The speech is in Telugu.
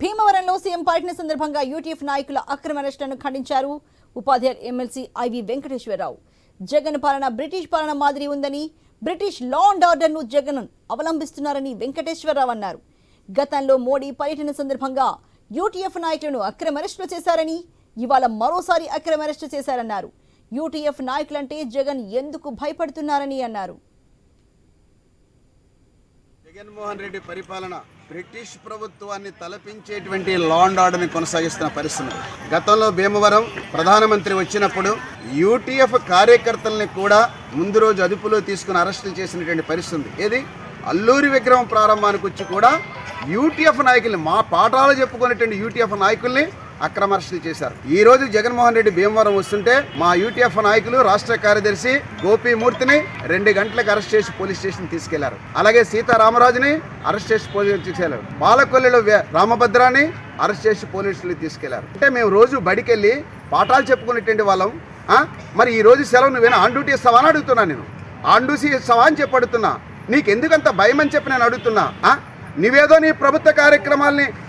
భీమవరంలో సీఎం పర్యటన సందర్భంగా యూటీఎఫ్ నాయకుల అక్రమ అరెస్టులను ఖండించారు. ఉపాధ్యాయులు ఎమ్మెల్సీ ఐవి వెంకటేశ్వరరావు. జగన్ పాలన బ్రిటిష్ పాలన మాదిరి ఉందని బ్రిటిష్ లా అండ్ ఆర్డర్ను జగన్ అవలంబిస్తున్నారని వెంకటేశ్వరరావు అన్నారు. గతంలో మోడీ పర్యటన సందర్భంగా యూటీఎఫ్ నాయకులను అక్రమ అరెస్టులు చేశారని ఇవాళ మరోసారి అక్రమ అరెస్టు చేశారన్నారు. యూటీఎఫ్ నాయకులంటే జగన్ ఎందుకు భయపడుతున్నారని అన్నారు. జగన్మోహన్ రెడ్డి పరిపాలన బ్రిటిష్ ప్రభుత్వాన్ని తలపించేటువంటి లాండ్ ఆర్డర్ని కొనసాగిస్తున్న పరిస్థితి. గతంలో భీమవరం ప్రధానమంత్రి వచ్చినప్పుడు యూటీఎఫ్ కార్యకర్తల్ని కూడా ముందు రోజు అదుపులో తీసుకుని అరెస్టులు చేసినటువంటి పరిస్థితి. ఏది? అల్లూరి విగ్రహం ప్రారంభానికి వచ్చి కూడా యూటీఎఫ్ నాయకుల్ని మా పాఠాలు చెప్పుకునేటువంటి యూటీఎఫ్ నాయకుల్ని అక్రమ అరెస్టులు చేశారు. ఈ రోజు జగన్మోహన్ రెడ్డి భీమవరం వస్తుంటే మా యూటీఎఫ్ నాయకులు రాష్ట్ర కార్యదర్శి గోపీమూర్తిని రెండు గంటలకు అరెస్ట్ చేసి పోలీస్ స్టేషన్ తీసుకెళ్ళారు. అలాగే సీతారామరాజుని అరెస్ట్ చేసి పోలీస్ తీసుకెళ్ళారు. బాలకొల్లిలో రామభద్రాన్ని అరెస్ట్ చేసి పోలీసులు తీసుకెళ్ళారు. అంటే మేము రోజు బడికెళ్ళి పాఠాలు చెప్పుకునేటువంటి వాళ్ళం. మరి ఈ రోజు సెలవు నువ్వేనా? ఆన్ డ్యూటీ ఇస్తావా అని అడుగుతున్నా నేను. ఆన్ డ్యూటీ ఇస్తావా అని చెప్పి అడుగుతున్నా. నీకు ఎందుకంత భయం అని చెప్పి నేను అడుగుతున్నా. నువ్వేదో నీ ప్రభుత్వ కార్యక్రమాల్ని